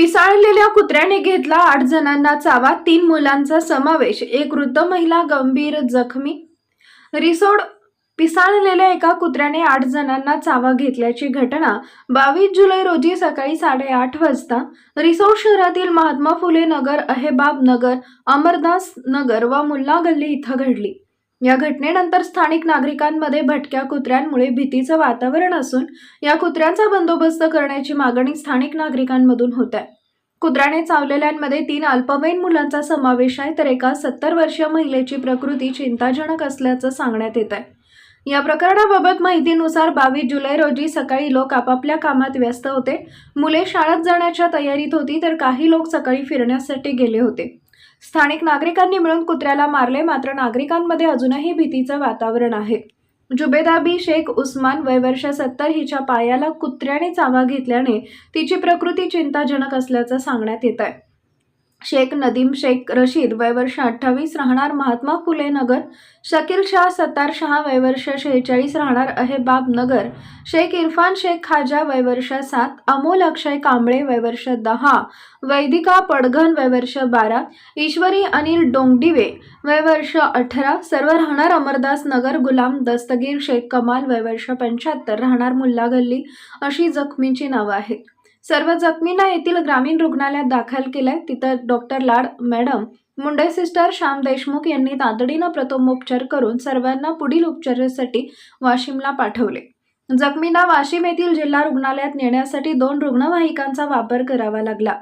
पिसाळलेल्या कुत्र्याने घेतला आठ जणांना चावा. तीन मुलांचा समावेश. एक वृद्ध महिला गंभीर जखमी. रिसोड पिसाळलेल्या एका कुत्र्याने आठ जणांना चावा घेतल्याची घटना बावीस जुलै रोजी सकाळी साडेआठ वाजता रिसोड शहरातील महात्मा फुले नगर अहेबाब नगर अमरदास नगर व मुल्ला गल्ली इथं घडली. या घटनेनंतर स्थानिक नागरिकांमध्ये भटक्या कुत्र्यांमुळे भीतीचं वातावरण असून या कुत्र्यांचा बंदोबस्त करण्याची मागणी स्थानिक नागरिकांमधून होत आहे. कुत्र्याने चावलेल्यांमध्ये तीन अल्पवयीन मुलांचा समावेश आहे तर एका सत्तर वर्षीय महिलेची प्रकृती चिंताजनक असल्याचं सांगण्यात येत आहे. या प्रकरणाबाबत माहितीनुसार बावीस जुलै रोजी सकाळी लोक आपापल्या कामात व्यस्त होते. मुले शाळेत जाण्याच्या तयारीत होती तर काही लोक सकाळी फिरण्यासाठी गेले होते. स्थानिक नागरिकांनी मिळून कुत्र्याला मारले मात्र नागरिकांमध्ये अजूनही भीतीचं वातावरण आहे. जुबेदाबी शेख उस्मान वय वर्ष सत्तर हिच्या पायाला कुत्र्याने चावा घेतल्याने तिची प्रकृती चिंताजनक असल्याचं सांगण्यात येत आहे शेख नदीम शेख रशीद वयवर्ष अठ्ठावीस राहणार महात्मा फुले नगर. शकील शाह सत्तार शहा वयवर्ष शेहेचाळीस राहणार अहेबाब नगर. शेख इरफान शेख खाजा वयवर्ष सात. अमोल अक्षय कांबळे वयवर्ष दहा. वैदिका पडघन वयवर्ष बारा. ईश्वरी अनिल डोंगडिवे वय वर्ष अठरा. सर्व राहणार अमरदास नगर. गुलाम दस्तगीर शेख कमाल वयवर्ष पंच्याहत्तर. राहणार मुल्ला गल्ली. अशी जखमींची नावं आहेत. सर्व जखमींना येथील ग्रामीण रुग्णालयात दाखल केलंय. तिथं doctor Lad madam Munde sister Shyam Deshmukh यांनी तातडीनं प्रथमोपचार करून सर्वांना पुढील उपचारासाठी वाशिमला पाठवले. जखमींना वाशिम येथील जिल्हा रुग्णालयात नेण्यासाठी दोन रुग्णवाहिकांचा वापर करावा लागला.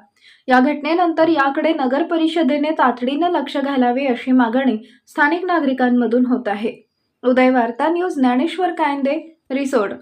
या घटनेनंतर याकडे नगर परिषदेने तातडीनं लक्ष घालावे अशी मागणी स्थानिक नागरिकांमधून होत आहे. उदय वार्ता न्यूज ज्ञानेश्वर कायंदे रिसोड.